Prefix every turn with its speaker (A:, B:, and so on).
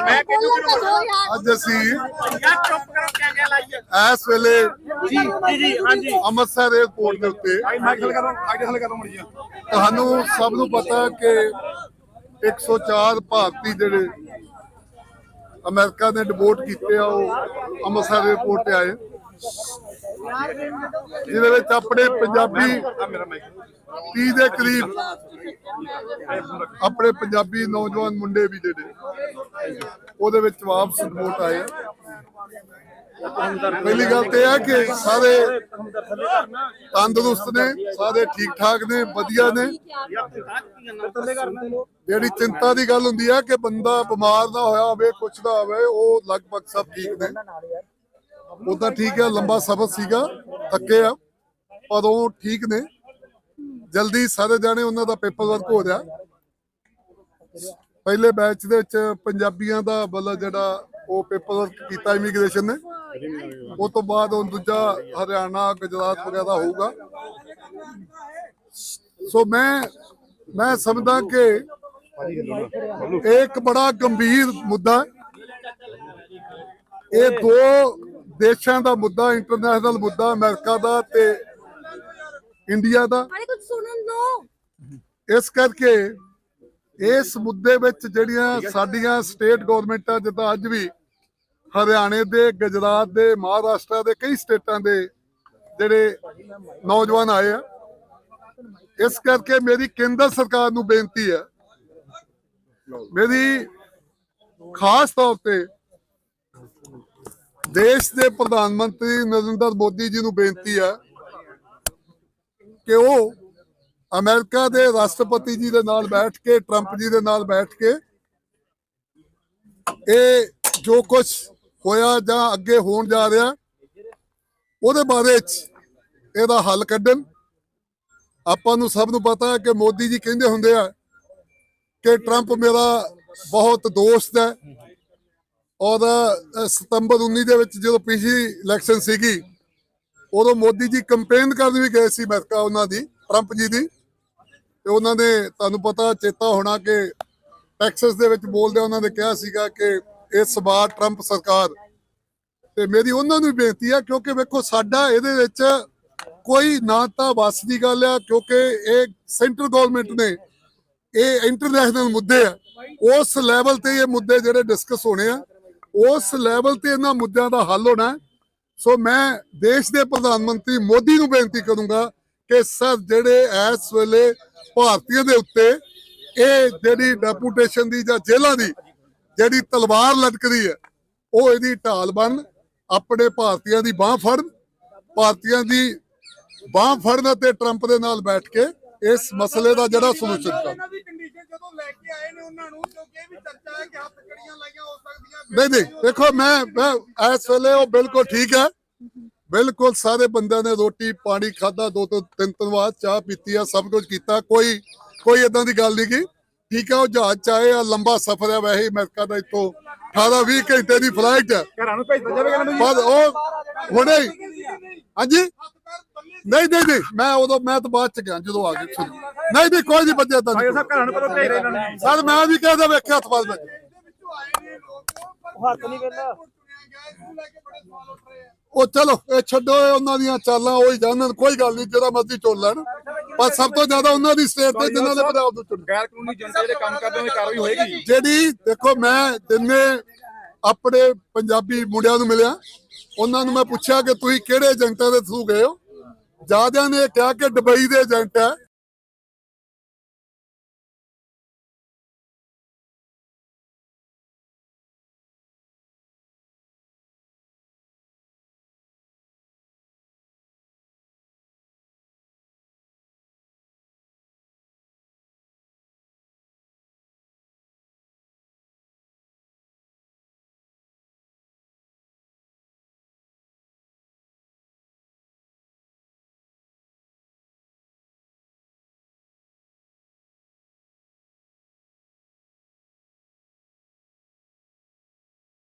A: ਮੈਂ ਕਿਹਨੂੰ
B: ਅੱਜ ਅਸੀਂ
A: ਯਾਰ ਚੁੱਪ ਕਰੋ ਕਿਆ ਕਿਆ ਲਾਈਏ?
B: ਇਸ ਵੇਲੇ
A: ਜੀ ਜੀ ਜੀ ਹਾਂਜੀ।
B: ਅੰਮ੍ਰਿਤਸਰ 에ਅਰਪੋਰਟ ਦੇ ਉੱਤੇ
A: ਮਾਈਕ ਹਲ ਕਰੋ ਆਈਡੀ ਹਲ ਕਰੋ ਮੜੀਆਂ
B: ਤੁਹਾਨੂੰ ਸਭ ਨੂੰ ਪਤਾ ਹੈ ਕਿ 104 ਭਾਰਤੀ ਜਿਹੜੇ ਅਮਰੀਕਾ ਨੇ ਡਿਪੋਰਟ ਕੀਤੇ ਆ ਉਹ ਅੰਮ੍ਰਿਤਸਰ 에ਅਰਪੋਰਟ ਤੇ ਆਏ। ਜਿਹਦੇ ਵਿੱਚ ਆਪਣੇ ਪੰਜਾਬੀ
A: ਮੇਰਾ ਮਾਈਕ
B: 30 ਦੇ ਕਰੀਬ ਆਪਣੇ ਪੰਜਾਬੀ ਨੌਜਵਾਨ ਮੁੰਡੇ ਵੀ ਜਿਹੜੇ ਉਹਦੇ ਵਿੱਚ ਵਾਪਸ ਰਿਪੋਰਟ ਆਏ। ਆ। ਪਹਿਲੀ ਗੱਲ ਤੇ ਹੈ ਕਿ ਸਾਰੇ ਤੰਦਰੁਸਤ ਨੇ ਸਾਰੇ ਠੀਕ ਠਾਕ ਨੇ ਵਧੀਆ ਨੇ। ਜਿਹੜੀ ਚਿੰਤਾ ਦੀ ਗੱਲ ਹੁੰਦੀ ਹੈ ਕਿ ਬੰਦਾ ਬਿਮਾਰ ਨਾ ਹੋਇਆ ਹੋਵੇ ਕੁਛ ਨਾ ਹੋਵੇ ਉਹ ਲਗਭਗ ਸਭ ਠੀਕ ਨੇ। ਉਦਾਂ ਠੀਕ ਹੈ ਲੰਬਾ ਸਫ਼ਰ ਸੀਗਾ ਥੱਕੇ ਆ ਪਰ ਉਹ ਠੀਕ ਨੇ। ਜਲਦੀ ਸਾਰੇ ਜਾਣੇ ਉਹਨਾਂ ਦਾ ਪੇਪਰ ਵਰਕ ਹੋ ਰਿਹਾ। ਪਹਿਲੇ ਬੈਚ ਦੇ ਵਿੱਚ ਪੰਜਾਬੀਆਂ ਦਾ ਮਤਲਬ ਜਿਹੜਾ ਉਹ ਪੇਪਰ ਵਰਕ ਕੀਤਾ ਇਮੀਗ੍ਰੇਸ਼ਨ ਨੇ। ਉਹ ਤੋਂ ਬਾਅਦ ਉਹ ਦੂਜਾ ਹਰਿਆਣਾ ਗੁਜਰਾਤ ਵਗੈਰਾ ਹੋਊਗਾ। ਸੋ ਮੈਂ ਮੈਂ ਸਮਝਦਾ ਕਿ ਇਹ ਇੱਕ ਬੜਾ ਗੰਭੀਰ ਮੁੱਦਾ ਇਹ ਦੋ ਦੇਸ਼ਾਂ ਦਾ ਮੁੱਦਾ ਇੰਟਰਨੈਸ਼ਨਲ ਮੁੱਦਾ ਅਮਰੀਕਾ ਦਾ ਤੇ ਇੰਡੀਆ ਦੋ। ਇਸ ਕਰਕੇ ਇਸ ਮੁੱਦੇ ਵਿੱਚ ਜਿਹੜੀਆਂ ਸਾਡੀਆਂ ਸਟੇਟ ਗਵਰਨਮੈਂਟਾਂ ਜਿੱਦਾਂ ਅੱਜ ਵੀ ਹਰਿਆਣੇ ਦੇ ਗੁਜਰਾਤ ਦੇ ਮਹਾਰਾਸ਼ਟਰ ਦੇ ਕਈ ਸਟੇਟਾਂ ਦੇ ਜਿਹੜੇ ਨੌਜਵਾਨ ਆਏ ਆ ਇਸ ਕਰਕੇ ਮੇਰੀ ਕੇਂਦਰ ਸਰਕਾਰ ਨੂੰ ਬੇਨਤੀ ਹੈ ਮੇਰੀ ਖਾਸ ਤੌਰ ਤੇ ਦੇਸ਼ ਦੇ ਪ੍ਰਧਾਨ ਮੰਤਰੀ ਨਰਿੰਦਰ ਮੋਦੀ ਜੀ ਨੂੰ ਬੇਨਤੀ ਹੈ ਕਿ ਉਹ ਅਮਰੀਕਾ ਦੇ ਰਾਸ਼ਟਰਪਤੀ ਜੀ ਦੇ ਨਾਲ ਬੈਠ ਕੇ, ਟਰੰਪ ਜੀ ਦੇ ਨਾਲ ਬੈਠ ਕੇ ਇਹ ਜੋ ਕੁਝ ਹੋਇਆ ਜਾਂ ਅੱਗੇ ਹੋਣ ਜਾ ਰਿਹਾ, ਉਹਦੇ ਬਾਰੇ ਚ ਇਹਦਾ ਹੱਲ ਕੱਢਣ। ਆਪਾਂ ਨੂੰ ਸਭ ਨੂੰ ਪਤਾ ਹੈ ਕਿ ਮੋਦੀ ਜੀ ਕਹਿੰਦੇ ਹੁੰਦੇ ਆ ਕਿ ਟਰੰਪ ਮੇਰਾ ਬਹੁਤ ਦੋਸਤ ਹੈ ਔਰ ਸਤੰਬਰ 19 ਦੇ ਵਿੱਚ ਜਦੋਂ ਪਿਛਲੀ ਇਲੈਕਸ਼ਨ ਸੀਗੀ, ਉਦੋਂ ਮੋਦੀ ਜੀ ਕੰਪੇਨ ਕਰਨ ਵੀ ਗਏ ਸੀ ਅਮਰੀਕਾ ਉਹਨਾਂ ਦੀ, ਟਰੰਪ ਜੀ ਦੀ। ਤੇ ਉਹਨਾਂ ਨੇ ਤੁਹਾਨੂੰ ਪਤਾ ਚੇਤਾ ਹੋਣਾ ਕਿ ਟੈਕਸਸ ਦੇ ਵਿੱਚ ਬੋਲਦੇ ਉਹਨਾਂ ਨੇ ਕਿਹਾ ਸੀਗਾ ਕਿ ਇਸ ਵਾਰ ਟਰੰਪ ਸਰਕਾਰ। ਤੇ ਮੇਰੀ ਉਹਨਾਂ ਨੂੰ ਵੀ ਬੇਨਤੀ ਆ, ਕਿਉਂਕਿ ਵੇਖੋ ਸਾਡਾ ਇਹਦੇ ਵਿੱਚ ਕੋਈ ਨਾ ਤਾਂ ਵਸ ਦੀ ਗੱਲ ਆ, ਕਿਉਂਕਿ ਇਹ ਸੈਂਟਰ ਗਵਰਨਮੈਂਟ ਨੇ, ਇਹ ਇੰਟਰਨੈਸ਼ਨਲ ਮੁੱਦੇ ਆ। ਉਸ ਲੈਵਲ ਤੇ ਇਹ ਮੁੱਦੇ ਜਿਹੜੇ ਡਿਸਕਸ ਹੋਣੇ ਆ, ਉਸ ਲੈਵਲ ਤੇ ਇਹਨਾਂ ਮੁੱਦਿਆਂ ਦਾ ਹੱਲ ਹੋਣਾ। ਸੋ ਮੈਂ ਦੇਸ਼ ਦੇ ਪ੍ਰਧਾਨ ਮੰਤਰੀ ਮੋਦੀ ਨੂੰ ਬੇਨਤੀ ਕਰੂੰਗਾ ਕਿ ਸਰ ਜਿਹੜੇ ਇਸ ਵੇਲੇ ਭਾਰਤੀਆਂ ਦੇ ਉੱਤੇ ਇਹ ਜਿਹੜੀ ਡੈਪੂਟੇਸ਼ਨ ਦੀ ਜਾਂ ਜੇਲ੍ਹਾਂ ਦੀ ਜਿਹੜੀ ਤਲਵਾਰ ਲਟਕਦੀ ਹੈ ਉਹ ਇਹਦੀ ਢਾਲ ਬਣ ਆਪਣੇ ਭਾਰਤੀਆਂ ਦੀ ਬਾਹ ਫੜਨ ਭਾਰਤੀਆਂ ਦੀ ਬਾਹ ਫੜਨ ਅਤੇ ਟਰੰਪ ਦੇ ਨਾਲ ਬੈਠ ਕੇ ਇਸ ਮਸਲੇ ਦਾ ਜਿਹੜਾ ਸੋਲੂਸ਼ਨ ਕਰਨ
A: ਇਹਨਾਂ ਦੀ ਕੰਡੀਸ਼ਨ ਜਦੋਂ ਲੈ ਕੇ ਆਏ ਨੇ ਉਹਨਾਂ ਨੂੰ ਕਿਉਂਕਿ ਇਹ ਵੀ ਚਰਚਾ ਹੈ ਕਿ ਹੱਥ ਕੜੀਆਂ ਲਾਈਆਂ ਹੋ ਸਕਦੀਆਂ
B: ਨਹੀਂ ਨਹੀਂ ਦੇਖੋ ਮੈਂ ਇਸ ਵੇਲੇ ਉਹ ਬਿਲਕੁਲ ਠੀਕ ਹੈ। ਬਿਲਕੁਲ ਸਾਰੇ ਬੰਦਿਆਂ ਨੇ ਰੋਟੀ ਪਾਣੀ ਖਾਦਾ ਦੋ ਤੋਂ ਤਿੰਨ ਤਿੰਨ ਵਾਰ ਚਾਹ ਪੀਤੀ ਆ ਸਭ ਕੁਝ ਕੀਤਾ। ਕੋਈ ਕੋਈ ਇਦਾਂ ਦੀ ਗੱਲ ਨਹੀਂ ਕੀ ਠੀਕ ਹੈ ਉਹ ਜਹਾਜ਼ ਚ ਆਏ ਆ ਲੰਬਾ ਸਫ਼ਰ ਹੈ ਵੈਸੇ ਅਮਰੀਕਾ ਦਾ ਇੱਥੋਂ 18 20 ਘੰਟੇ ਦੀ ਫਲਾਈਟ ਹੈ
A: ਘਰਾਂ ਨੂੰ ਭੇਜਦਾ ਜਾਵੇਗਾ ਨਾ
B: ਪਰ ਉਹ ਹੁਣੇ ਹਾਂਜੀ? ਨਹੀਂ ਨਹੀਂ ਨਹੀਂ ਮੈਂ ਉਦੋਂ ਮੈਂ ਤਾਂ ਬਾਅਦ ਚ ਗਿਆ ਜਦੋਂ ਆ ਗਏ ਨਹੀਂ ਨਹੀਂ ਕੋਈ ਨਹੀਂ ਬੱਜਿਆ ਤਾਂ
A: ਸਭ ਘਰਾਂ ਨੂੰ ਕਦੋਂ ਭੇਜ ਰਹੇ ਇਹਨਾਂ ਨੂੰ।
B: ਸਰ ਮੈਂ ਵੀ ਕਹਿੰਦਾ ਵੇਖਿਆ ਹੱਥ ਬਾਦ ਬੱਜੇ
A: ਹੱਥ ਨਹੀਂ ਕਹਿੰਦਾ
B: ਉਹ ਚਲੋ ਇਹ ਛੱਡੋ ਇਹ ਉਹਨਾਂ ਦੀਆਂ ਚਾਲਾਂ ਉਹ ਹੀ ਜਾਣਨ ਕੋਈ ਗੱਲ ਨਹੀਂ ਜਿਹੜਾ ਮਰਜ਼ੀ ਚੁਣ ਲੈਣ। ਪਰ ਸਭ ਤੋਂ ਜ਼ਿਆਦਾ ਉਹਨਾਂ ਦੀ ਸਟੇਟ ਤੇ ਜਿਨ੍ਹਾਂ ਦੇ ਪੰਜਾਬ ਤੋਂ ਚੁਣ
A: ਗੈਰ ਕਾਨੂੰਨੀ ਜਨਤਾ ਜਿਹੜੇ ਕੰਮ ਕਰਦੇ ਦੀ ਕਾਰਵਾਈ ਹੋਏਗੀ?
B: ਜਿਹੜੀ ਦੇਖੋ ਮੈਂ ਜਿੰਨੇ ਆਪਣੇ ਪੰਜਾਬੀ ਮੁੰਡਿਆਂ ਨੂੰ ਮਿਲਿਆ ਉਹਨਾਂ ਨੂੰ ਮੈਂ ਪੁੱਛਿਆ ਕਿ ਤੁਸੀਂ ਕਿਹੜੇ ਏਜੰਟਾਂ ਦੇ ਥਰੂ ਗਏ ਹੋ? ਜਿਆਦਿਆਂ ਨੇ ਕਿਹਾ ਕਿ ਦੁਬਈ ਦੇ ਏਜੰਟ ਹੈ।